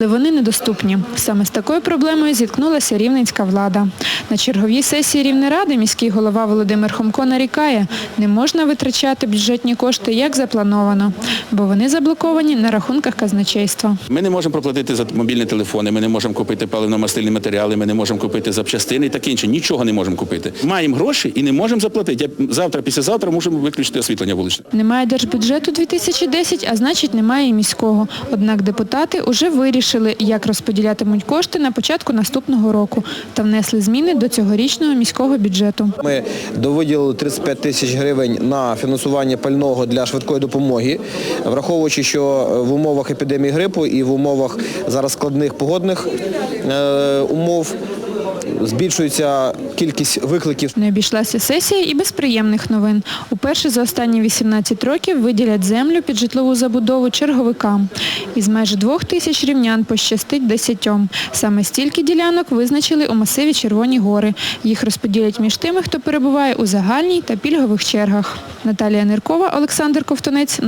Але вони недоступні. Саме з такою проблемою зіткнулася рівненська влада. На черговій сесії Рівнеради міський голова Володимир Хомко нарікає, не можна витрачати бюджетні кошти як заплановано, бо вони заблоковані на рахунках казначейства. Ми не можемо проплатити за мобільні телефони, ми не можемо купити паливно-мастильні матеріали, ми не можемо купити запчастини і таке інше. Нічого не можемо купити. Маємо гроші і не можемо заплатити. Я завтра, післязавтра можемо виключити освітлення вуличне. Немає держбюджету 2010, а значить немає і міського. Однак депутати уже вирішили, як розподілятимуть кошти на початку наступного року та внесли зміни до цьогорічного міського бюджету. Ми довиділили 35 тисяч гривень на фінансування пального для швидкої допомоги, враховуючи, що в умовах епідемії грипу і в умовах зараз складних погодних е, умов збільшується кількість викликів. Не обійшлася сесія і без приємних новин. Уперше за останні 18 років виділять землю під житлову забудову черговикам. Із майже двох тисяч рівнян пощастить десятьом. Саме стільки ділянок визначили у масиві Червоні гори. Їх розподілять між тими, хто перебуває у загальній та пільгових чергах. Наталія Ниркова, Олександр Ковтунець. Новини